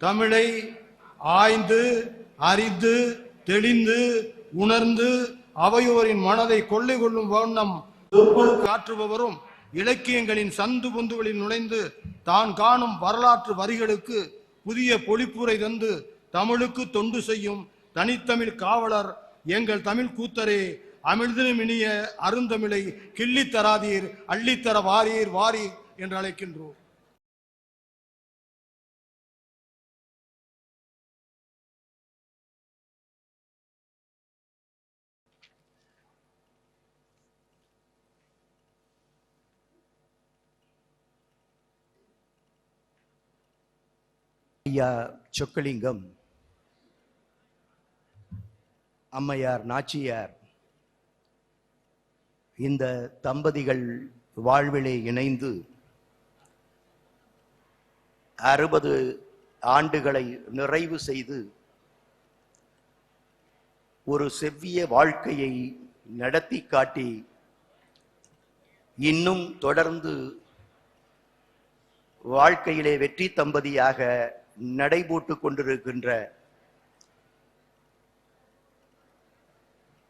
தமிழை ஆய்ந்து அறிந்து தெளிந்து உணர்ந்து அவையோரின் மனதை கொள்ளை கொள்ளும் வண்ணம் காற்றுபவரும் இலக்கியங்களின் சந்து பொந்துகளில் நுழைந்து தான் காணும் வரலாற்று வரிகளுக்கு புதிய பொழிப்புரை தந்து தமிழுக்கு தொண்டு செய்யும் தனித்தமிழ் காவலர் எங்கள் தமிழ் கூத்தரே அமிழ்தினும் இனிய அருந்தமிழை கிள்ளித்தராதீர் அள்ளித்தர வாரீர் வாரீர் என்று அழைக்கின்றோம். ஐயா சொக்கலிங்கம். அம்மையார் நாச்சியார் இந்த தம்பதிகள் வாழ்விலே இணைந்து அறுபது ஆண்டுகளை நிறைவு செய்து ஒரு செவ்விய வாழ்க்கையை நடத்தி காட்டி இன்னும் தொடர்ந்து வாழ்க்கையிலே வெற்றி தம்பதியாக நடைபோட்டு கொண்டிருக்கின்ற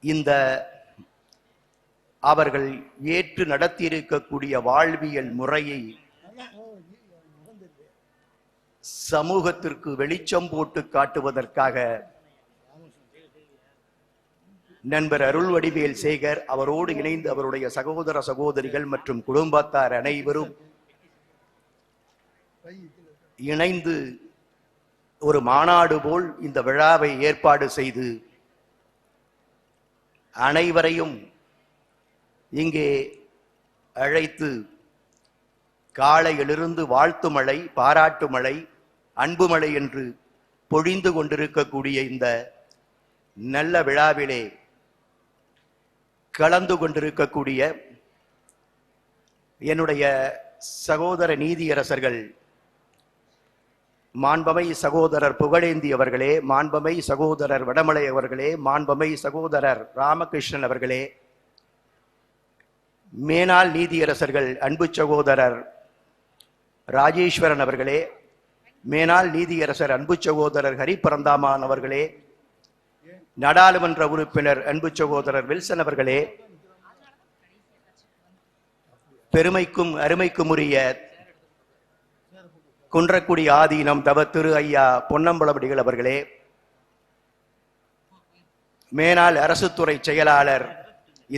இந்த அவர்கள் ஏற்று நடத்தியிருக்கக்கூடிய வாழ்வியல் முறையை சமூகத்திற்கு வெளிச்சம் போட்டு காட்டுவதற்காக நண்பர் அருள் வடிவேல் சேகர் அவரோடு இணைந்து அவருடைய சகோதர சகோதரிகள் மற்றும் குடும்பத்தார் அனைவரும் இணைந்து ஒரு மாநாடு போல் இந்த விழாவை ஏற்பாடு செய்து அனைவரையும் இங்கே அழைத்து காலையிலிருந்து வாழ்த்து மழை பாராட்டு மழை அன்பு மழை என்று பொழிந்து கொண்டிருக்கக்கூடிய இந்த நல்ல விழாவிலே கலந்து கொண்டிருக்கக்கூடிய என்னுடைய சகோதர நீதியரசர்கள் மாண்பமை சகோதரர் புகழேந்தி அவர்களே மாண்பமை சகோதரர் வடமலை அவர்களே மாண்பமை சகோதரர் ராமகிருஷ்ணன் அவர்களே மேனாள் நீதியரசர்கள் அன்பு சகோதரர் ராஜேஸ்வரன் அவர்களே மேனாள் நீதியரசர் அன்பு சகோதரர் ஹரிபரந்தாமான் அவர்களே நாடாளுமன்ற உறுப்பினர் அன்பு சகோதரர் வில்சன் அவர்களே பெருமைக்கும் அருமைக்கும் உரிய குன்றக்குடி ஆதீனம் தவ திரு ஐயா பொன்னம்பலபடிகள் அவர்களே. மேனாள் அரசுத்துறை செயலாளர்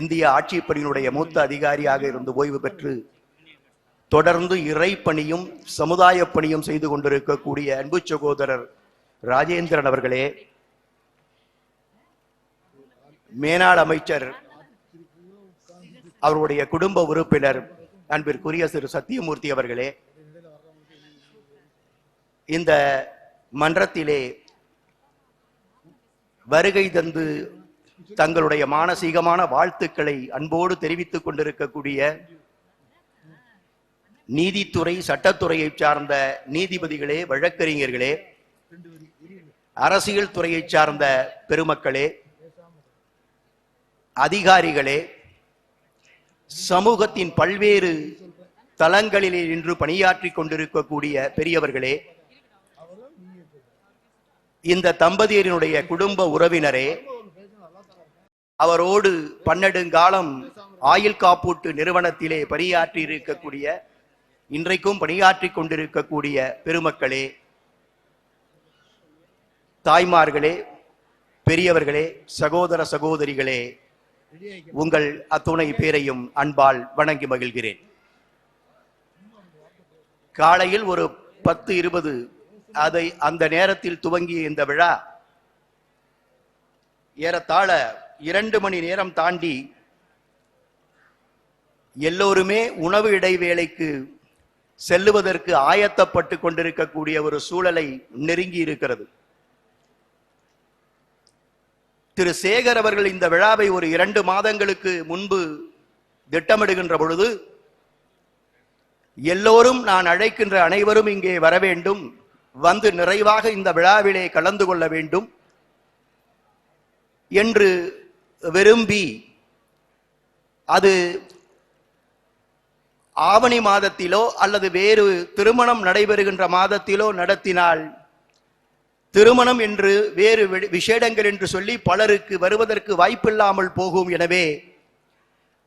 இந்திய ஆட்சிப்பணியினுடைய மூத்த அதிகாரியாக இருந்து ஓய்வு பெற்று தொடர்ந்து இறைப்பணியும் சமுதாய பணியும் செய்து கொண்டிருக்கக்கூடிய அன்பு சகோதரர் ராஜேந்திரன் அவர்களே. மேனாள் அமைச்சர் அவருடைய குடும்ப உறுப்பினர் அன்பிற்குரிய திரு சத்தியமூர்த்தி அவர்களே. இந்த மன்றத்திலே வருகை தந்து தங்களுடைய மானசீகமான வாழ்த்துக்களை அன்போடு தெரிவித்துக் கொண்டிருக்கக்கூடிய நீதித்துறை சட்டத்துறையை சார்ந்த நீதிபதிகளே வழக்கறிஞர்களே அரசியல் துறையை சார்ந்த பெருமக்களே அதிகாரிகளே சமூகத்தின் பல்வேறு தளங்களிலே நின்று பணியாற்றி கொண்டிருக்கக்கூடிய பெரியவர்களே இந்த தம்பதியரினுடைய குடும்ப உறவினரே அவரோடு பன்னெடுங்காலம் ஆயுள் காப்பூட்டு நிறுவனத்திலே பணியாற்றி இருக்கக்கூடிய இன்றைக்கும் பணியாற்றிக் கொண்டிருக்கக்கூடிய பெருமக்களே தாய்மார்களே பெரியவர்களே சகோதர சகோதரிகளே உங்கள் அத்துணை பேரையும் அன்பால் வணங்கி மகிழ்கிறேன். காலையில் ஒரு பத்து இருபது அதை அந்த நேரத்தில் துவங்கிய இந்த விழா ஏறத்தாழ இரண்டு மணி நேரம் தாண்டி எல்லோருமே உணவு இடைவேளைக்கு செல்லுவதற்கு ஆயத்தப்பட்டு கொண்டிருக்கக்கூடிய ஒரு சூழலை நெருங்கி இருக்கிறது. திரு சேகர் அவர்கள் இந்த விழாவை ஒரு இரண்டு மாதங்களுக்கு முன்பு திட்டமிடுகின்ற பொழுது எல்லோரும் நான் அழைக்கின்ற அனைவரும் இங்கே வர வேண்டும். வந்து நிறைவாக இந்த விழாவிலே கலந்து கொள்ள வேண்டும் என்று விரும்பி அது ஆவணி மாதத்திலோ அல்லது வேறு திருமணம் நடைபெறுகின்ற மாதத்திலோ நடத்தினால் திருமணம் என்று வேறு வி- என்று சொல்லி பலருக்கு வருவதற்கு வாய்ப்பில்லாமல் போகும். எனவே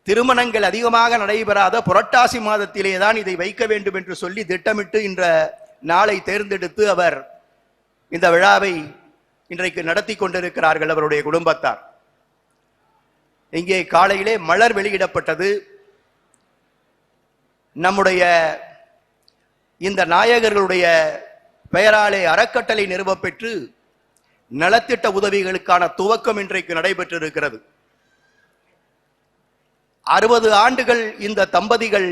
திருமணங்கள் அதிகமாக நடைபெறாத புரட்டாசி மாதத்திலே தான் இதை வைக்க வேண்டும் என்று சொல்லி திட்டமிட்டு இன்ற நாளை தேர்ந்தெடுத்து அவர் இந்த விழாவை இன்றைக்கு நடத்தி கொண்டிருக்கிறார்கள் அவருடைய குடும்பத்தார். இங்கே காலையிலே மலர் வெளியிடப்பட்டது. நம்முடைய இந்த நாயகர்களுடைய பெயராலே அறக்கட்டளை நிறுவப்பெற்று நலத்திட்ட உதவிகளுக்கான துவக்கம் இன்றைக்கு நடைபெற்றிருக்கிறது. அறுபது ஆண்டுகள் இந்த தம்பதிகள்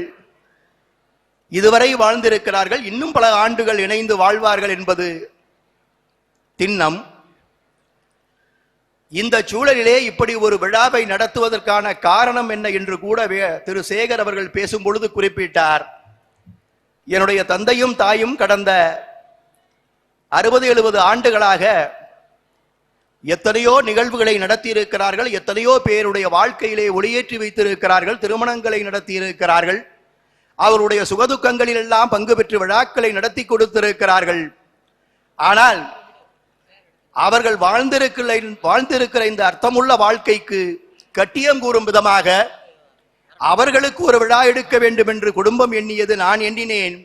இதுவரை வாழ்ந்திருக்கிறார்கள் இன்னும் பல ஆண்டுகள் இணைந்து வாழ்வார்கள் என்பது திண்ணம். இந்த சூழலிலே இப்படி ஒரு விழாவை நடத்துவதற்கான காரணம் என்ன என்று கூட திரு சேகர் அவர்கள் பேசும் பொழுது குறிப்பிட்டார். என்னுடைய தந்தையும் தாயும் கடந்த அறுபது எழுபது ஆண்டுகளாக எத்தனையோ நிகழ்வுகளை நடத்தியிருக்கிறார்கள் எத்தனையோ பேருடைய வாழ்க்கையிலே ஒளியேற்றி வைத்திருக்கிறார்கள் திருமணங்களை நடத்தியிருக்கிறார்கள். அவருடைய சுகதுக்கங்களில் எல்லாம் பங்கு பெற்று விழாக்களை நடத்தி கொடுத்திருக்கிறார்கள். ஆனால் அவர்கள் வாழ்ந்திருக்கிற வாழ்ந்திருக்கிற இந்த அர்த்தமுள்ள வாழ்க்கைக்கு கட்டியம் கூறும் விதமாக அவர்களுக்கு ஒரு விழா எடுக்க வேண்டும் என்று குடும்பம் எண்ணியது நான் எண்ணினேன்.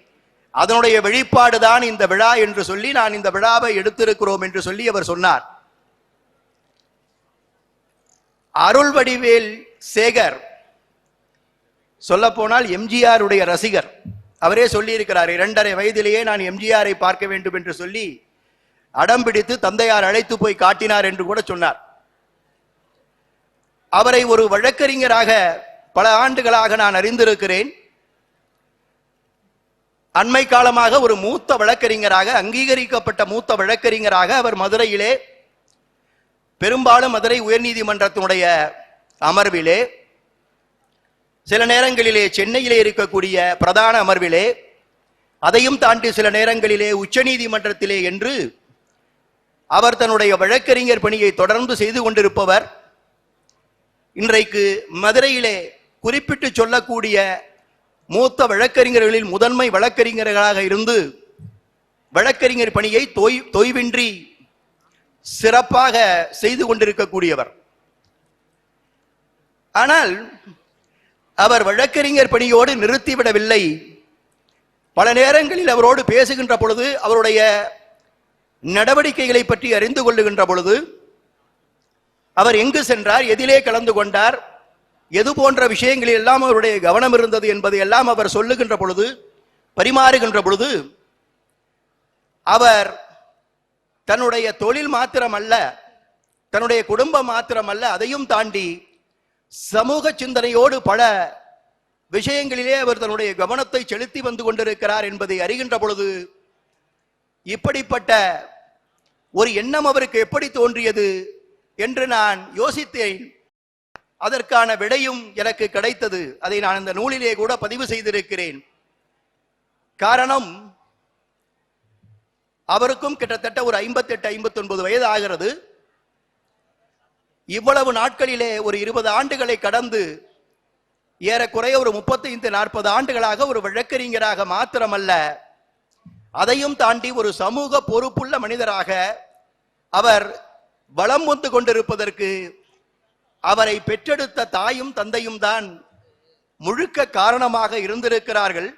அதனுடைய வெளிப்பாடுதான் இந்த விழா என்று சொல்லி நான் இந்த விழாவை எடுத்திருக்கிறோம் என்று சொல்லி அவர் சொன்னார். அருள் வடிவேல் சேகர் சொல்ல போனால் எம்ஜிஆர் உடைய ரசிகர். அவரே சொல்லியிருக்கிறார் இரண்டரை வயதிலேயே நான் எம்ஜிஆரை பார்க்க வேண்டும் என்று சொல்லி அடம் பிடித்து தந்தையார் அழைத்து போய் காட்டினார் என்று கூட சொன்னார். அவரை ஒரு வழக்கறிஞராக பல ஆண்டுகளாக நான் அறிந்திருக்கிறேன். அண்மை காலமாக ஒரு மூத்த வழக்கறிஞராக அங்கீகரிக்கப்பட்ட மூத்த வழக்கறிஞராக அவர் மதுரையிலே பெரும்பாலும் மதுரை உயர்நீதிமன்றத்தினுடைய அமர்விலே சில நேரங்களிலே சென்னையிலே இருக்கக்கூடிய பிரதான அமர்விலே அதையும் தாண்டி சில நேரங்களிலே உச்சநீதிமன்றத்திலே என்று அவர் தன்னுடைய வழக்கறிஞர் பணியை தொடர்ந்து செய்து கொண்டிருப்பவர் இன்றைக்கு மதுரையிலே குறிப்பிட்டு சொல்லக்கூடிய மூத்த வழக்கறிஞர்களில் முதன்மை வழக்கறிஞர்களாக இருந்து வழக்கறிஞர் பணியை தொய் தொய்வின்றி சிறப்பாக செய்து கொண்டிருக்கக்கூடியவர். ஆனால் அவர் வழக்கறிஞர் பணியோடு நிறுத்திவிடவில்லை. பல நேரங்களில் அவரோடு பேசுகின்ற பொழுது அவருடைய நடவடிக்கைகளை பற்றி அறிந்து கொள்ளுகின்ற பொழுது அவர் எங்கு சென்றார் எதிலே கலந்து கொண்டார் எது போன்ற விஷயங்களில் எல்லாம் அவருடைய கவனம் இருந்தது என்பதை எல்லாம் அவர் சொல்லுகின்ற பொழுது பரிமாறுகின்ற பொழுது அவர் தன்னுடைய தொழில் மாத்திரமல்ல தன்னுடைய குடும்பம் மாத்திரமல்ல அதையும் தாண்டி சமூக சிந்தனையோடு பல விஷயங்களிலே அவர் தன்னுடைய கவனத்தை செலுத்தி வந்து கொண்டிருக்கிறார் என்பதை அறிகின்ற பொழுது இப்படிப்பட்ட ஒரு எண்ணம் அவருக்கு எப்படி தோன்றியது என்று நான் யோசித்தேன். அதற்கான விடையும் எனக்கு கிடைத்தது. அதை நான் இந்த நூலிலே கூட பதிவு செய்திருக்கிறேன். காரணம் அவருக்கும் கிட்டத்தட்ட ஒரு ஐம்பத்தெட்டு ஐம்பத்தி ஒன்பது வயது ஆகிறது. இவ்வளவு நாட்களிலே ஒரு இருபது ஆண்டுகளை கடந்து ஏறக்குறைய ஒரு முப்பத்தைந்து நாற்பது ஆண்டுகளாக ஒரு வழக்கறிஞராக மாத்திரமல்ல அதையும் தாண்டி ஒரு சமூக பொறுப்புள்ள மனிதராக அவர் வளம் வந்து கொண்டிருப்பதற்கு அவரை பெற்றெடுத்த தாயும் தந்தையும் தான் முழுக்க காரணமாக இருந்திருக்கிறார்கள்.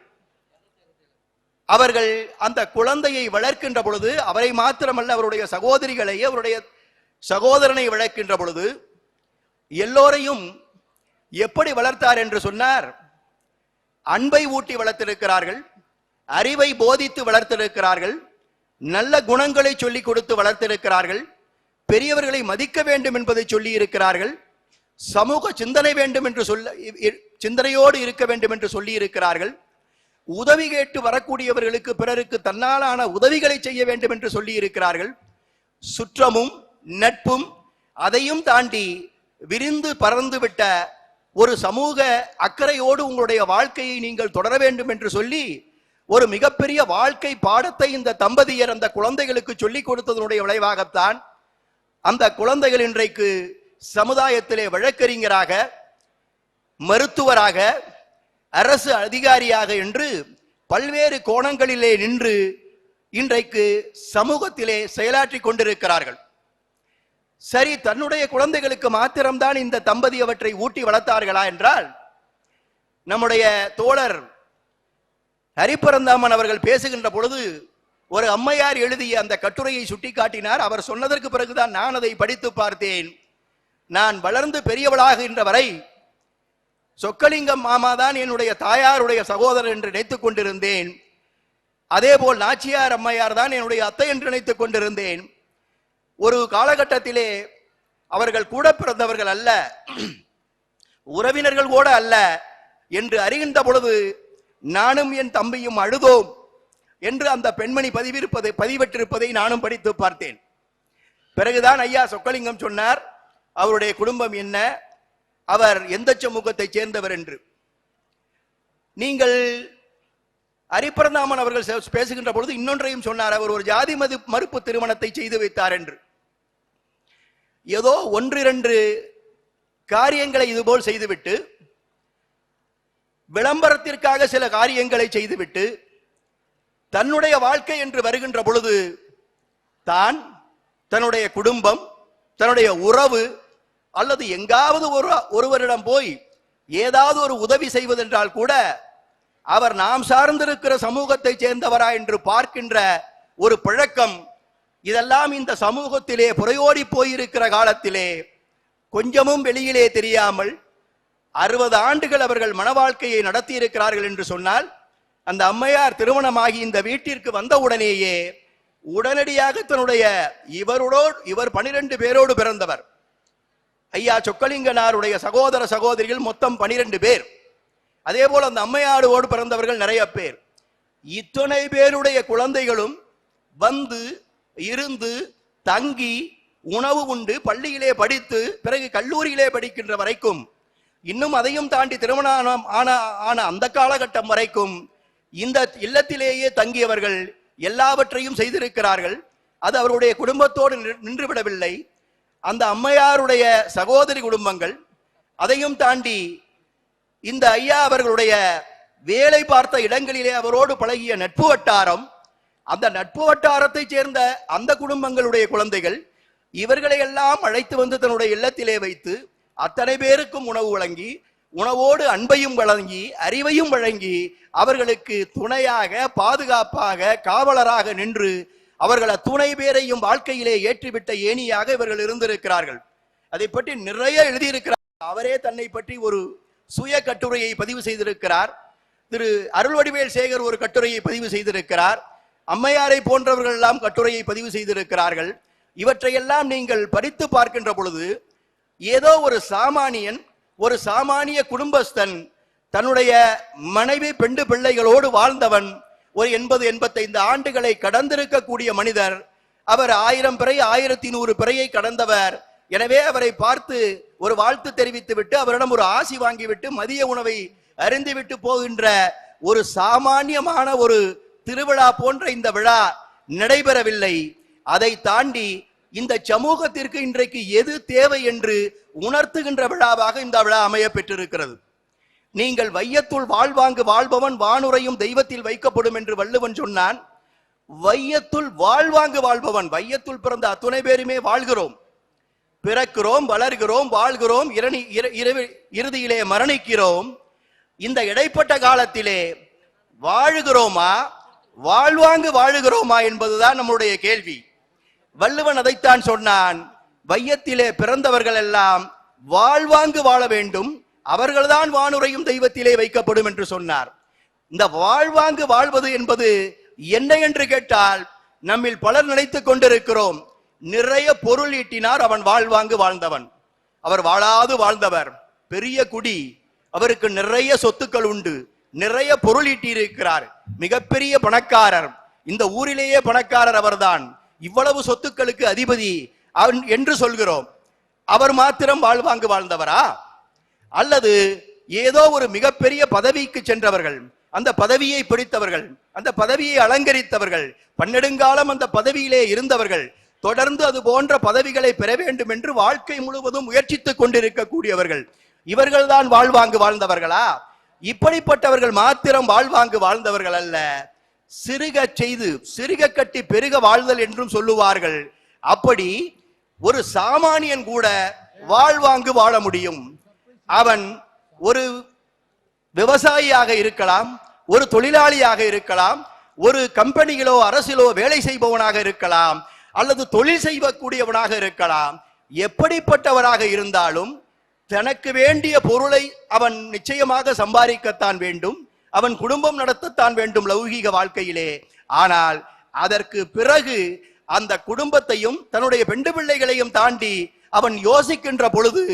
அவர்கள் அந்த குழந்தையை வளர்க்கின்ற பொழுது அவரை மாத்திரமல்ல அவருடைய சகோதரிகளையே அவருடைய சகோதரனை வளர்க்கின்ற பொழுது எல்லோரையும் எப்படி வளர்த்தார் என்று சொன்னார். அன்பை ஊட்டி வளர்த்திருக்கிறார்கள் அறிவை போதித்து வளர்த்திருக்கிறார்கள் நல்ல குணங்களை சொல்லிக் கொடுத்து வளர்த்திருக்கிறார்கள் பெரியவர்களை மதிக்க வேண்டும் என்பதை சொல்லி இருக்கிறார்கள் சமூக சிந்தனை வேண்டும் என்று சொல்ல சிந்தனையோடு இருக்க வேண்டும் என்று சொல்லி இருக்கிறார்கள் உதவி கேட்டு வரக்கூடியவர்களுக்கு பிறருக்கு தன்னாலான உதவிகளை செய்ய வேண்டும் என்று சொல்லி இருக்கிறார்கள் சுற்றமும் நட்பும் அதையும் தாண்டி விரிந்து பறந்துவிட்ட ஒரு சமூக அக்கறையோடு உங்களுடைய வாழ்க்கையை நீங்கள் தொடர வேண்டும் என்று சொல்லி ஒரு மிகப்பெரிய வாழ்க்கை பாடத்தை இந்த தம்பதியர் அந்த குழந்தைகளுக்கு சொல்லிக் கொடுத்ததனுடைய விளைவாகத்தான் அந்த குழந்தைகள் இன்றைக்கு சமுதாயத்திலே வழக்கறிஞராக மருத்துவராக அரசு அதிகாரியாக என்று பல்வேறு கோணங்களிலே நின்று இன்றைக்கு சமூகத்திலே செயலாற்றிக் கொண்டிருக்கிறார்கள். சரி தன்னுடைய குழந்தைகளுக்கு மாத்திரம்தான் இந்த தம்பதி அவற்றை ஊட்டி வளர்த்தார்களா என்றால் நம்முடைய தோழர் ஹரிபரந்தாமன் அவர்கள் பேசுகின்ற பொழுது ஒரு அம்மையார் எழுதிய அந்த கட்டுரையை சுட்டிக்காட்டினார். அவர் சொன்னதற்கு பிறகுதான் நான் அதை படித்து பார்த்தேன். நான் வளர்ந்து பெரியவளாகின்ற வரை சொக்கலிங்கம் மாமா தான் என்னுடைய தாயாருடைய சகோதரர் என்று நினைத்துக் கொண்டிருந்தேன். அதேபோல் நாச்சியார் அம்மையார் தான் என்னுடைய அத்தை என்று நினைத்துக் கொண்டிருந்தேன். ஒரு காலகட்டத்திலே அவர்கள் கூட பிறந்தவர்கள் அல்ல உறவினர்கள் கூட அல்ல என்று அறிகின்ற பொழுது நானும் என் தம்பியும் அழுதோம் என்று அந்த பெண்மணி பதிவிருப்பதை பதிவிட்டிருப்பதை நானும் படித்து பார்த்தேன். பிறகுதான் ஐயா சொக்கலிங்கம் சொன்னார் அவருடைய குடும்பம் என்ன? அவர் எந்த சமூகத்தைச் சேர்ந்தவர் என்று. நீங்கள் அரிப்பரந்தாமன் அவர்கள் பேசுகின்ற பொழுது இன்னொன்றையும் சொன்னார் அவர் ஒரு ஜாதி மது மறுப்பு திருமணத்தை செய்து வைத்தார் என்று. ஏதோ ஒன்றிரண்டு காரியங்களை இதுபோல் செய்துவிட்டு விளம்பரத்திற்காக சில காரியங்களை செய்துவிட்டு தன்னுடைய வாழ்க்கை என்று வருகின்ற பொழுது தான் தன்னுடைய குடும்பம் தன்னுடைய உறவு அல்லது எங்காவது ஒரு ஒருவரிடம் போய் ஏதாவது ஒரு உதவி செய்வதென்றால் கூட அவர் நாம் சார்ந்திருக்கிற சமூகத்தைச் சேர்ந்தவரா என்று பார்க்கின்ற ஒரு பழக்கம் இதெல்லாம் இந்த சமூகத்திலே புறையோடி போயிருக்கிற காலத்திலே கொஞ்சமும் வெளியிலே தெரியாமல் அறுபது ஆண்டுகள் அவர்கள் மன வாழ்க்கையை நடத்தி இருக்கிறார்கள் என்று சொன்னால் அந்த அம்மையார் திருமணமாகி இந்த வீட்டிற்கு வந்தவுடனேயே உடனடியாக தன்னுடைய இவரோடு இவர் பனிரெண்டு பேரோடு பிறந்தவர். ஐயா சொக்கலிங்கனாருடைய சகோதர சகோதரிகள் மொத்தம் பனிரெண்டு பேர். அதே போல் அந்த அம்மையாரோடு பிறந்தவர்கள் நிறைய பேர். இத்தனை பேருடைய குழந்தைகளும் வந்து இருந்து தங்கி உணவு உண்டு பள்ளியிலே படித்து பிறகு கல்லூரியிலே படிக்கின்ற வரைக்கும் இன்னும் அதையும் தாண்டி திருமணம் ஆன ஆன அந்த காலகட்டம் வரைக்கும் இந்த இல்லத்திலேயே தங்கியவர்கள் எல்லாவற்றையும் செய்திருக்கிறார்கள். அது அவருடைய குடும்பத்தோடு நின்று- நின்றுவிடவில்லை. அந்த அம்மையாருடைய சகோதரி குடும்பங்கள் அதையும் தாண்டி இந்த ஐயா அவர்களுடைய வேலை பார்த்த இடங்களிலே அவரோடு பழகிய நட்பு வட்டாரம் அந்த நட்பு வட்டாரத்தைச் சேர்ந்த அந்த குடும்பங்களுடைய குழந்தைகள் இவர்களை எல்லாம் அழைத்து வந்து தன்னுடைய இல்லத்திலே வைத்து அத்தனை பேருக்கும் உணவு வழங்கி உணவோடு அன்பையும் வழங்கி அறிவையும் வழங்கி அவர்களுக்கு துணையாக பாதுகாப்பாக காவலராக நின்று அவர்கள் அத்துணை பேரையும் வாழ்க்கையிலே ஏற்றிவிட்ட ஏணியாக இவர்கள் இருந்திருக்கிறார்கள். அதை பற்றி நிறைய எழுதியிருக்கிறார். அவரே தன்னை பற்றி ஒரு சுய கட்டுரையை பதிவு செய்திருக்கிறார். திரு அருள்வடிவேல் சேகர் ஒரு கட்டுரையை பதிவு செய்திருக்கிறார். அம்மையாரை போன்றவர்கள் எல்லாம் கட்டுரையை பதிவு செய்திருக்கிறார்கள். இவற்றையெல்லாம் நீங்கள் படித்து பார்க்கின்ற பொழுது ஏதோ ஒரு சாமானியன் ஒரு சாமானிய குடும்பஸ்தன் தன்னுடைய மனைவி பெண்டு பிள்ளைகளோடு வாழ்ந்தவன் ஒரு எண்பது எண்பத்தைந்து ஆண்டுகளை கடந்திருக்கக்கூடிய மனிதர் அவர் ஆயிரம் பிறை ஆயிரத்தி நூறு பிறையை கடந்தவர். எனவே அவரை பார்த்து ஒரு வாழ்த்து தெரிவித்து விட்டு அவரிடம் ஒரு ஆசி வாங்கிவிட்டு மதிய உணவை அருந்திவிட்டு போகின்ற ஒரு சாமானியமான ஒரு திருவிழா போன்ற இந்த விழா நடைபெறவில்லை. அதை தாண்டி இந்த சமூகத்திற்கு இன்றைக்கு எது தேவை என்று உணர்த்துகின்ற விழாவாக இந்த விழா அமைய பெற்றிருக்கிறது. நீங்கள் வையத்துள் வாழ்வாங்கு வாழ்பவன் வானுரையும் தெய்வத்தில் வைக்கப்படும் என்று வள்ளுவன் சொன்னான். வையத்துள் வாழ்வாங்கு வாழ்பவன் வையத்துள் பிறந்த அத்துணை பேருமே வாழ்கிறோம். பிறக்கிறோம் வளர்கிறோம் வாழ்கிறோம் இரணி இற- இறுதியிலே மரணிக்கிறோம். இந்த இடைப்பட்ட காலத்திலே வாழுகிறோமா? வாழ்வாங்கு வாழுகிறோமா என்பதுதான் நம்முடைய கேள்வி. வள்ளுவன் அதைத்தான் சொன்னான் வையத்திலே பிறந்தவர்கள் எல்லாம் வாழ்வாங்கு வாழ வேண்டும் அவர்கள்தான் வானுரையும் தெய்வத்திலே வைக்கப்படும் என்று சொன்னார். இந்த வாழ்வாங்கு வாழ்வது என்பது என்ன என்று கேட்டால் நம்மில் பலர் நினைத்துக் கொண்டிருக்கிறோம் நிறைய பொருள் ஈட்டினார் அவன் வாழ்வாங்கு வாழ்ந்தவன். அவர் வாழாது வாழ்ந்தவர் பெரிய குடி அவருக்கு நிறைய சொத்துக்கள் உண்டு. நிறைய பொருள் ஈட்டியிருக்கிறார். மிகப்பெரிய பணக்காரர். இந்த ஊரிலேயே பணக்காரர் அவர்தான். இவ்வளவு சொத்துக்களுக்கு அதிபதி என்று சொல்கிறோம். அவர் மாத்திரம் வாழ்வாங்கு வாழ்ந்தவரா? அல்லது ஏதோ ஒரு மிகப்பெரிய பதவிக்கு சென்றவர்கள் அந்த பதவியை பிடித்தவர்கள் அந்த பதவியை அலங்கரித்தவர்கள் பன்னெடுங்காலம் அந்த பதவியிலே இருந்தவர்கள் தொடர்ந்து அது போன்ற பதவிகளை பெற வேண்டும் என்று வாழ்க்கை முழுவதும் முயற்சித்துக் கொண்டிருக்கக்கூடியவர்கள் இவர்கள்தான் வாழ்வாங்கு வாழ்ந்தவர்களா? இப்படிப்பட்டவர்கள் மாத்திரம் வாழ்வாங்கு வாழ்ந்தவர்கள் அல்ல. சிறுக செய்து சிறுக கட்டி பெருக வாழ்தல் என்றும் சொல்லுவார்கள். அப்படி ஒரு சாமானியன் கூட வாழ்வாங்கு வாழ முடியும். அவன் ஒரு விவசாயியாக இருக்கலாம் ஒரு தொழிலாளியாக இருக்கலாம் ஒரு கம்பெனிகளோ அரசிலோ வேலை செய்பவனாக இருக்கலாம் அல்லது தொழில் செய்யக்கூடியவனாக இருக்கலாம். எப்படிப்பட்டவராக இருந்தாலும் தனக்கு வேண்டிய பொருளை அவன் நிச்சயமாக சம்பாதிக்கத்தான் வேண்டும். அவன் குடும்பம் நடத்தத்தான் வேண்டும் லௌகீக வாழ்க்கையிலே. ஆனால் அதற்கு பிறகு அந்த குடும்பத்தையும் தன்னுடைய பெண்டு பிள்ளைகளையும் தாண்டி அவன் யோசிக்கின்ற பொழுது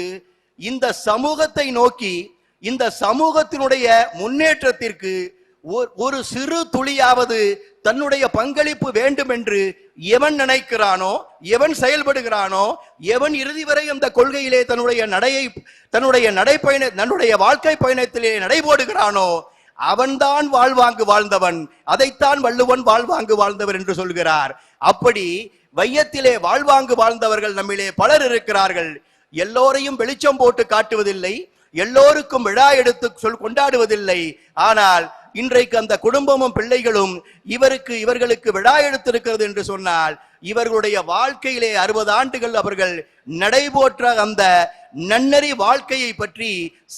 இந்த சமூகத்தை நோக்கி இந்த சமூகத்தினுடைய முன்னேற்றத்திற்கு ஒரு- ஒரு சிறு துளியாவது தன்னுடைய பங்களிப்பு வேண்டும் என்று எவன் நினைக்கிறானோ எவன் செயல்படுகிறானோ எவன் இறுதி வரை அந்த கொள்கையிலே தன்னுடைய நடையை தன்னுடைய நடைப்பயண தன்னுடைய வாழ்க்கை பயணத்திலே நடைபோடுகிறானோ அவன்தான் வாழ்வாங்கு வாழ்ந்தவன் அதைத்தான் வள்ளுவன் வாழ்வாங்கு வாழ்ந்தவர் என்று சொல்கிறார். அப்படி வையத்திலே வாழ்வாங்கு வாழ்ந்தவர்கள் நம்மிலே பலர் இருக்கிறார்கள். எல்லோரையும் வெளிச்சம் போட்டு காட்டுவதில்லை எல்லோருக்கும் விழா எடுத்து சொல் கொண்டாடுவதில்லை. ஆனால் இன்றைக்கு அந்த குடும்பமும் பிள்ளைகளும் இவருக்கு இவர்களுக்கு விழா எடுத்திருக்கிறது என்று சொன்னால் இவர்களுடைய வாழ்க்கையிலே அறுபது ஆண்டுகள் அவர்கள் நடைபோற்ற அந்த நன்னறி வாழ்க்கையை பற்றி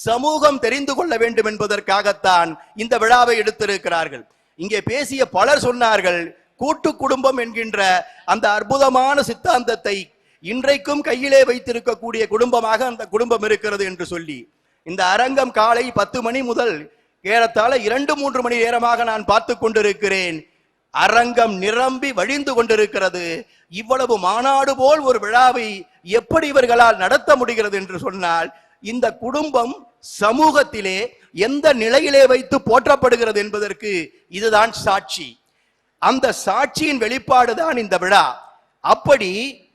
சமூகம் தெரிந்து கொள்ள வேண்டும் என்பதற்காகத்தான் இந்த விழாவை எடுத்திருக்கிறார்கள். இங்கே பேசிய பலர் சொன்னார்கள் கூட்டு குடும்பம் என்கின்ற அந்த அற்புதமான சித்தாந்தத்தை இன்றைக்கும் கையிலே வைத்திருக்கக்கூடிய குடும்பமாக அந்த குடும்பம் இருக்கிறது என்று சொல்லி இந்த அரங்கம் காலை பத்து மணி முதல் ஏறத்தாழ இரண்டு மூன்று மணி நேரமாக நான் பார்த்து கொண்டிருக்கிறேன். அரங்கம் நிரம்பி வழிந்து கொண்டிருக்கிறது. இவ்வளவு மாநாடு போல் ஒரு விழாவை எப்படி இவர்களால் நடத்த முடிகிறது என்று சொன்னால் இந்த குடும்பம் சமூகத்திலே எந்த நிலையிலே வைத்து போற்றப்படுகிறது என்பதற்கு இதுதான் சாட்சி. அந்த சாட்சியின் வெளிப்பாடுதான் இந்த விழா. அப்படி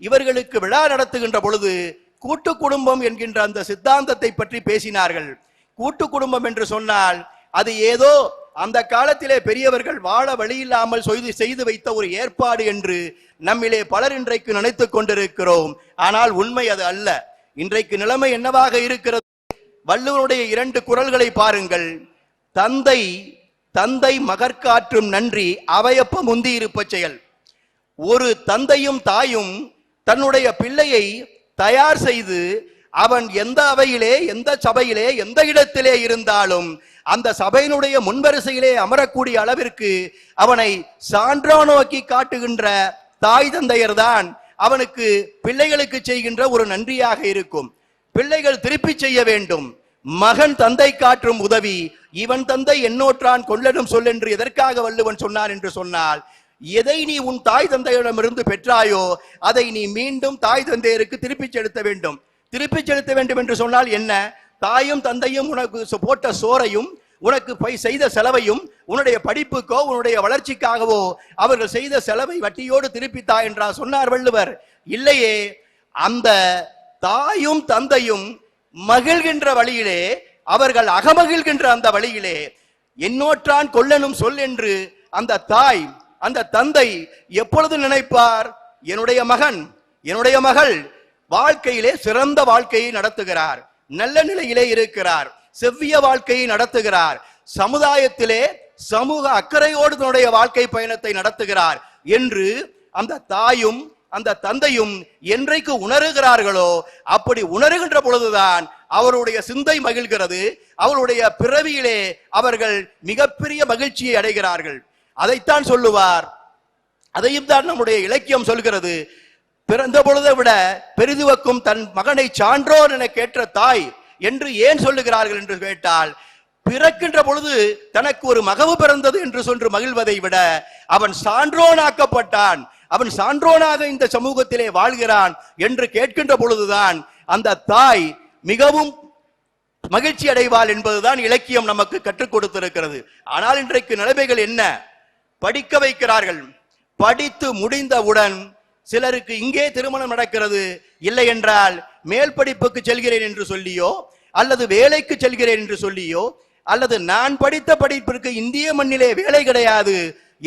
இவர்களுக்கு விழா நடத்துகின்ற பொழுது கூட்டு குடும்பம் என்கின்ற அந்த சித்தாந்தத்தை பற்றி பேசினார்கள். கூட்டு குடும்பம் என்று சொன்னால் அது ஏதோ அந்த காலத்திலே பெரியவர்கள் வாழ வழியில்லாமல் செய்து செய்து வைத்த ஒரு ஏற்பாடு என்று நம்மிலே பலர் இன்றைக்கு நினைத்துக் கொண்டிருக்கிறோம். ஆனால் உண்மை அது அல்ல. இன்றைக்கு நிலைமை என்னவாக இருக்கிறது? வள்ளுவருடைய இரண்டு குரல்களை பாருங்கள். தந்தை தந்தை மகற்காற்றும் நன்றி அவையப்ப முந்தி இருப்ப செயல். ஒரு தந்தையும் தாயும் தன்னுடைய பிள்ளையை தயார் செய்து அவன் எந்த அவையிலே எந்த சபையிலே எந்த இடத்திலே இருந்தாலும் அந்த சபையினுடைய முன்வரிசையிலே அமரக்கூடிய அளவிற்கு அவனை சான்றோ நோக்கி காட்டுகின்ற தாய் தந்தையர் தான் அவனுக்கு பிள்ளைகளுக்கு செய்கின்ற ஒரு நன்றியாக இருக்கும். பிள்ளைகள் திருப்பி செய்ய வேண்டும். மகன் தந்தை காற்றும் உதவி. இவன் தந்தை என்னோற்றான் கொள்ளடும் சொல் என்று எதற்காக வள்ளுவன் சொன்னார் என்று சொன்னால் எதை நீ உன் தாய் தந்தையிடமிருந்து பெற்றாயோ அதை நீ மீண்டும் தாய் தந்தையருக்கு திருப்பிச் செலுத்த வேண்டும். திருப்பி செலுத்த வேண்டும் என்று சொன்னால் என்ன? தாயும் தந்தையும் உனக்கு போட்ட சோறையும் உனக்கு பை செய்த செலவையும் உன்னுடைய படிப்புக்கோ உன்னுடைய வளர்ச்சிக்காகவோ அவர்கள் செய்த செலவை வட்டியோடு திருப்பித்தா என்றா சொன்னார் வள்ளுவர். இல்லையே அந்த தாயும் தந்தையும் மகிழ்கின்ற வழியிலே அவர்கள் அகமகிழ்கின்ற அந்த வழியிலே என்னோற்றான் கொல்லனும் சொல் என்று அந்த தாய் அந்த தந்தை எப்பொழுது நினைப்பார்? என்னுடைய மகன் என்னுடைய மகள் வாழ்க்கையிலே சிறந்த வாழ்க்கையை நடத்துகிறார். நல்ல நிலையிலே இருக்கிறார். செவ்விய வாழ்க்கையை நடத்துகிறார். சமுதாயத்திலே சமூக அக்கறையோடு தன்னுடைய வாழ்க்கை பயணத்தை நடத்துகிறார். என்று அந்த தாயும் அந்த தந்தையும் என்றைக்கு உணருகிறார்களோ அப்படி உணருகின்ற பொழுதுதான் அவருடைய சிந்தை மகிழ்கிறது. அவருடைய பிறவியிலே அவர்கள் மிகப்பெரிய மகிழ்ச்சியை அடைகிறார்கள். அதைத்தான் சொல்லுவார். அதையும் தான் நம்முடைய இலக்கியம் சொல்கிறது. பிறந்த பொழுதை விட பெரிதுவக்கும் தன் மகனை சான்றோர் என கேட்ட தாய் என்று ஏன் சொல்லுகிறார்கள் என்று கேட்டால் பிறக்கின்ற பொழுது தனக்கு ஒரு மகவு பிறந்தது என்று சொல்லி மகிழ்வதை விட அவன் சான்றோனாக்கப்பட்டான். அவன் சான்றோனாக இந்த சமூகத்திலே வாழ்கிறான் என்று கேட்கின்ற பொழுதுதான் அந்த தாய் மிகவும் மகிழ்ச்சி அடைவாள் என்பதுதான் இலக்கியம் நமக்கு கற்றுக் கொடுத்திருக்கிறது. ஆனால் இன்றைக்கு நிலைமைகள் என்ன? படிக்க வைக்கிறார்கள். படித்து முடிந்தவுடன் சிலருக்கு இங்கே திருமணம் நடக்கிறது இல்லை என்றால் மேல் படிப்புக்கு செல்கிறேன் என்று சொல்லியோ அல்லது வேலைக்கு செல்கிறேன் என்று சொல்லியோ அல்லது நான் படித்த படிப்பிற்கு இந்திய மண்ணிலே வேலை கிடையாது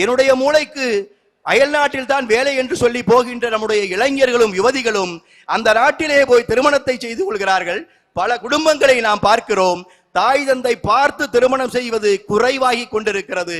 என்னுடைய மூளைக்கு அயல் நாட்டில் தான் வேலை என்று சொல்லி போகின்ற நம்முடைய இளைஞர்களும் யுவதிகளும் அந்த நாட்டிலே போய் திருமணத்தை செய்து கொள்கிறார்கள். பல குடும்பங்களை நாம் பார்க்கிறோம். தாய் தந்தை பார்த்து திருமணம் செய்வது குறைவாகி கொண்டிருக்கிறது.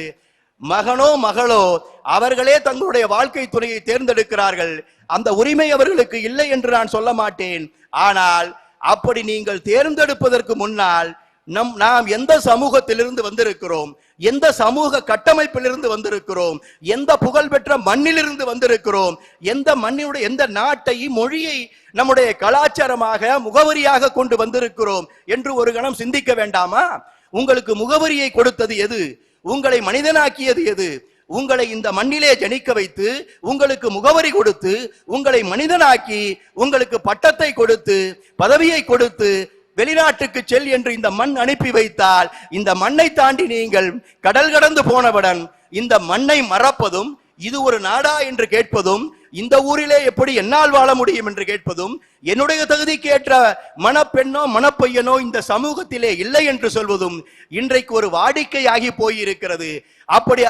மகனோ மகளோ அவர்களே தங்களுடைய வாழ்க்கை துணையை தேர்ந்தெடுக்கிறார்கள். அந்த உரிமை அவர்களுக்கு இல்லை என்று நான் சொல்ல மாட்டேன். ஆனால் அப்படி நீங்கள் தேர்ந்தெடுப்பதற்கு முன்னால் நம் நாம் எந்த சமூகத்திலிருந்து வந்திருக்கிறோம்? எந்த சமூக கட்டமைப்பிலிருந்து வந்திருக்கிறோம்? எந்த புகழ்பெற்ற மண்ணிலிருந்து வந்திருக்கிறோம்? எந்த மண்ணினுடைய எந்த நாட்டை மொழியை நம்முடைய கலாச்சாரமாக முகவரியாக கொண்டு வந்திருக்கிறோம்? என்று ஒரு கணம் சிந்திக்க வேண்டாமா? உங்களுக்கு முகவரியை கொடுத்தது எது? உங்களை மனிதனாக்கியது எது? உங்களை இந்த மண்ணிலே ஜனிக்க வைத்து உங்களுக்கு முகவரி கொடுத்து உங்களை மனிதனாக்கி உங்களுக்கு பட்டத்தை கொடுத்து பதவியை கொடுத்து வெளிநாட்டுக்கு செல் என்று இந்த மண் அனுப்பி வைத்தால் இந்த மண்ணை தாண்டி நீங்கள் கடல் கடந்து போனவுடன் இந்த மண்ணை மறப்பதும் இது ஒரு நாடா என்று கேட்பதும் இந்த ஊரிலே எப்படி என்னால் வாழ முடியும் என்று கேட்பதும் என்னுடைய தகுதிக்கு ஏற்ற மணப்பெண்ணோ மணப்பையனோ இந்த சமூகத்திலே இல்லை என்று சொல்வதும் இன்றைக்கு ஒரு வாடிக்கையாகி போயிருக்கிறது. அப்படி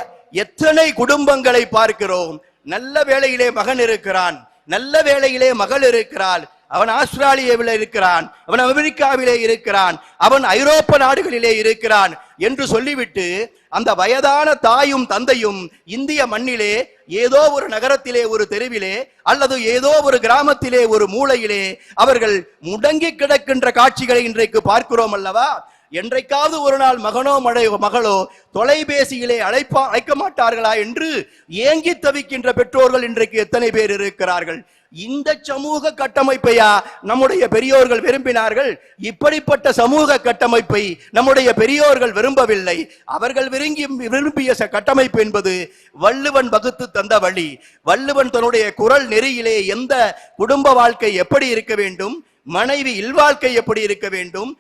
எத்தனை குடும்பங்களை பார்க்கிறோம். நல்ல வேளையிலே மகன் இருக்கிறான் நல்ல வேளையிலே மகள் இருக்கிறாள் அவன் ஆஸ்திரேலியாவில் இருக்கிறான் அவன் அமெரிக்காவிலே இருக்கிறான் அவன் ஐரோப்ப நாடுகளிலே இருக்கிறான் என்று சொல்லிவிட்டு அந்த வயதான தாயும் தந்தையும் இந்திய மண்ணிலே ஏதோ ஒரு நகரத்திலே ஒரு தெருவிலே அல்லது ஏதோ ஒரு கிராமத்திலே ஒரு மூலையிலே அவர்கள் முடங்கி கிடக்கின்ற காட்சிகளை இன்றைக்கு பார்க்கிறோம் அல்லவா? என்றைக்காவது ஒரு நாள் மகனோ மழையோ மகளோ தொலைபேசியிலே அழைப்பா அழைக்க மாட்டார்களா என்று ஏங்கி தவிக்கின்ற பெற்றோர்கள் இன்றைக்கு எத்தனை பேர் இருக்கிறார்கள்? இந்த சமூக கட்டமைப்பையா நம்முடைய பெரியோர்கள் விரும்பினார்கள்? இப்படிப்பட்ட சமூக கட்டமைப்பை நம்முடைய பெரியோர்கள் விரும்பவில்லை. அவர்கள் விரும்பி விரும்பிய ச- கட்டமைப்பு என்பது வள்ளுவன் வகுத்து தந்த வழி. வள்ளுவன் தன்னுடைய குரல் நெறியிலே எந்த குடும்ப வாழ்க்கை எப்படி இருக்க வேண்டும்? மனைவி இல்வாழ்க்கை எப்படி இருக்க வேண்டும்?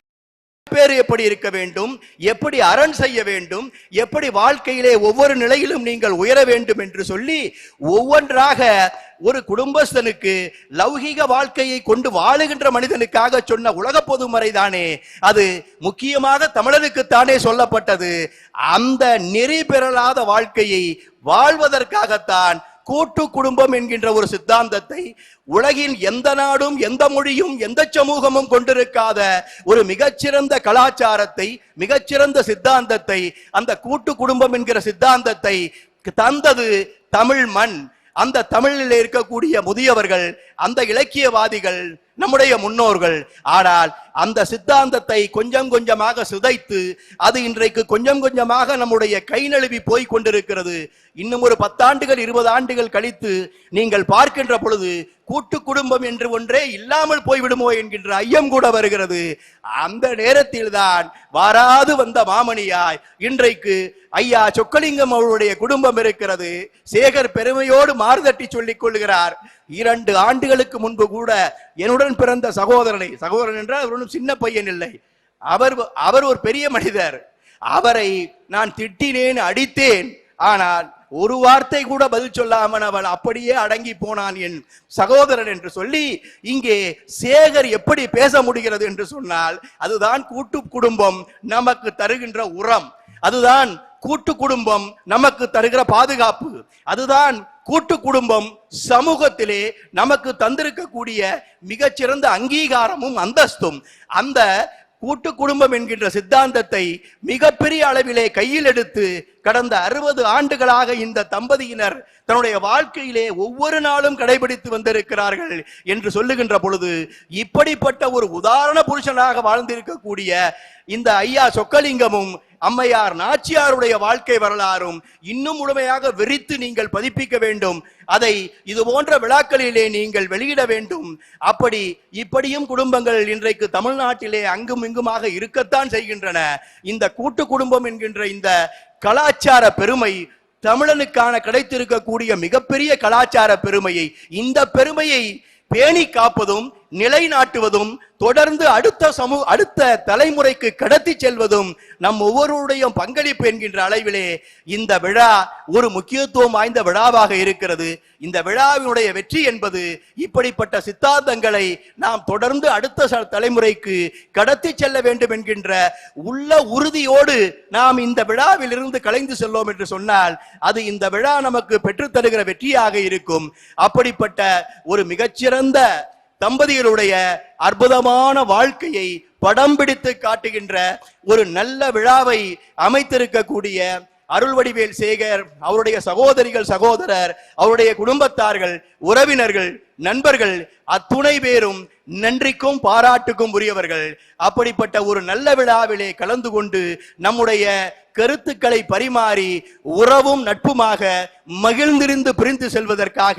பேர் எப்படி இருக்க வேண்டும்? எப்படி அரண் செய்ய வேண்டும்? எப்படி வாழ்க்கையிலே ஒவ்வொரு நிலையிலும் நீங்கள் உயர வேண்டும் என்று சொல்லி ஒவ்வொன்றாக ஒரு குடும்பஸ்தனுக்கு லௌகீக வாழ்க்கையை கொண்டு வாழுகின்ற மனிதனுக்காக சொன்ன உலக பொதுமறை தானே. அது முக்கியமாக தமிழனுக்குத்தானே சொல்லப்பட்டது. அந்த நெறி பெறலாத வாழ்க்கையை வாழ்வதற்காகத்தான் கூட்டு குடும்பம் என்கின்ற ஒரு சித்தாந்தத்தை உலகின் எந்த நாடும் எந்த மொழியும் எந்த சமூகமும் கொண்டிருக்காத ஒரு மிகச்சிறந்த கலாச்சாரத்தை மிகச்சிறந்த சித்தாந்தத்தை அந்த கூட்டு குடும்பம் என்கிற சித்தாந்தத்தை தந்தது தமிழ் மண். அந்த தமிழில் இருக்கக்கூடிய முதியவர்கள் அந்த இலக்கியவாதிகள் நம்முடைய முன்னோர்கள். ஆனால் அந்த சித்தாந்தத்தை கொஞ்சம் கொஞ்சமாக சிதைத்து அது இன்றைக்கு கொஞ்சம் கொஞ்சமாக நம்முடைய கை நழுவி போய் கொண்டிருக்கிறது. இன்னும் ஒரு பத்தாண்டுகள் இருபது ஆண்டுகள் கழித்து நீங்கள் பார்க்கின்ற பொழுது கூட்டு குடும்பம் என்று ஒன்றே இல்லாமல் போய்விடுமோ என்கின்ற ஐயம் கூட வருகிறது. அந்த நேரத்தில் தான் வாராது வந்த மாமணியாய் இன்றைக்கு ஐயா சொக்கலிங்கம் அவருடைய குடும்பம் இருக்கிறது. சேகர் பெருமையோடு மாறுதட்டி சொல்லிக் கொள்கிறார். இரண்டு ஆண்டுகளுக்கு முன்பு கூட என்னுடன் பிறந்த சகோதரனை சகோதரன் என்றால் அவர் ஒன்றும் சின்ன பையன் இல்லை. அவர் அவர் ஒரு பெரிய மனிதர். அவரை நான் திட்டினேன் அடித்தேன். ஆனால் ஒரு வார்த்தை கூட பதில் சொல்லாமல் அவன் அப்படியே அடங்கி போனான் என் சகோதரன் என்று சொல்லி இங்கே சேகர் எப்படி பேச முடிகிறது என்று சொன்னால் அதுதான் கூட்டு குடும்பம் நமக்கு தருகின்ற உரம். அதுதான் கூட்டு குடும்பம் நமக்கு தருகிற பாதுகாப்பு. அதுதான் கூட்டு குடும்பம் சமூகத்திலே நமக்கு தந்திருக்கக்கூடிய மிகச்சிறந்த அங்கீகாரமும் அந்தஸ்தும். அந்த கூட்டு குடும்பம் என்கின்ற சித்தாந்தத்தை மிகப்பெரிய அளவிலே கையில் எடுத்து கடந்த அறுபது ஆண்டுகளாக இந்த தம்பதியினர் தன்னுடைய வாழ்க்கையிலே ஒவ்வொரு நாளும் கடைபிடித்து வந்திருக்கிறார்கள் என்று சொல்லுகின்ற பொழுது இப்படிப்பட்ட ஒரு உதாரண புருஷனாக வாழ்ந்திருக்கக்கூடிய இந்த ஐயா சொக்கலிங்கமும் அம்மையார் நாச்சியாருடைய வாழ்க்கை வரலாறும் இன்னும் முழுமையாக விரித்து நீங்கள் பதிப்பிக்க வேண்டும். அதை இது போன்ற விழாக்களிலே நீங்கள் வெளியிட வேண்டும். அப்படி இப்படியும் குடும்பங்கள் இன்றைக்கு தமிழ்நாட்டிலே அங்கும் இங்குமாக இருக்கத்தான் செய்கின்றன. இந்த கூட்டு குடும்பம் என்கின்ற இந்த கலாச்சார பெருமை தமிழனுக்கான கிடைத்திருக்கக்கூடிய மிகப்பெரிய கலாச்சார பெருமையை இந்த பெருமையை பேணி காப்பதும் நிலைநாட்டுவதும் தொடர்ந்து அடுத்த சமூக அடுத்த தலைமுறைக்கு கடத்தி செல்வதும் நம் ஒவ்வொருடைய பங்களிப்பு என்கின்ற அளவிலே இந்த விழா ஒரு முக்கியத்துவம் வாய்ந்த விழாவாக இருக்கிறது. இந்த விழாவினுடைய வெற்றி என்பது இப்படிப்பட்ட சித்தாந்தங்களை நாம் தொடர்ந்து அடுத்த ச- தலைமுறைக்கு கடத்தி செல்ல வேண்டும் என்கின்ற உள்ள உறுதியோடு நாம் இந்த விழாவில் இருந்து கலைந்து செல்லோம் என்று சொன்னால் அது இந்த விழா நமக்கு பெற்றுத் தருகிற வெற்றியாக இருக்கும். அப்படிப்பட்ட ஒரு மிகச்சிறந்த தம்பதிகளுடைய அற்புதமான வாழ்க்கையை படம் பிடித்து காட்டுகின்ற ஒரு நல்ல விழாவை அமைத்திருக்கக்கூடிய அருள்வடிவேல் சேகர் அவருடைய சகோதரிகள் சகோதரர் அவருடைய குடும்பத்தார்கள் உறவினர்கள் நண்பர்கள் அத்துணை பேரும் நன்றிக்கும் பாராட்டுக்கும் உரியவர்கள். அப்படிப்பட்ட ஒரு நல்ல விழாவிலே கலந்து கொண்டு நம்முடைய கருத்துக்களை பரிமாறி உறவும் நட்புமாக மகிழ்ந்திருந்து பிரிந்து செல்வதற்காக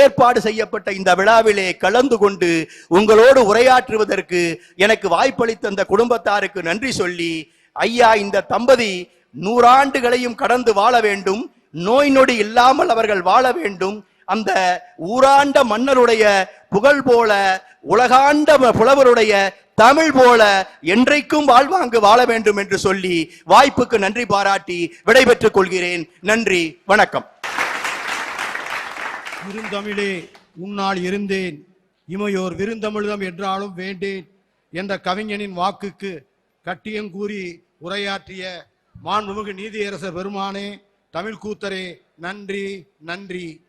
ஏற்பாடு செய்யப்பட்ட இந்த விழாவிலே கலந்து கொண்டு உங்களோடு உரையாற்றுவதற்கு எனக்கு வாய்ப்பளித்த அந்த குடும்பத்தாருக்கு நன்றி சொல்லி ஐயா இந்த தம்பதி நூறாண்டுகளையும் கடந்து வாழ வேண்டும். நோய் நொடி இல்லாமல் அவர்கள் வாழ வேண்டும். அந்த ஊராண்ட மன்னருடைய புகழ் போல உலகாண்ட புலவருடைய தமிழ் போல என்றைக்கும் வாழ்வாங்கு வாழ வேண்டும் என்று சொல்லி வாய்ப்புக்கு நன்றி பாராட்டி விடைபெற்றுக் கொள்கிறேன். நன்றி வணக்கம். இருந்தமிழே உன்னால் இருந்தேன். இமையோர் விருந்தமிழ்தம் என்றாலும் வேண்டேன் என்ற கவிஞனின் வாக்குக்கு கட்டியங்கூறி உரையாற்றிய மாண்புமிகு நீதியரசர் பெருமானே தமிழ் கூத்தரே நன்றி நன்றி.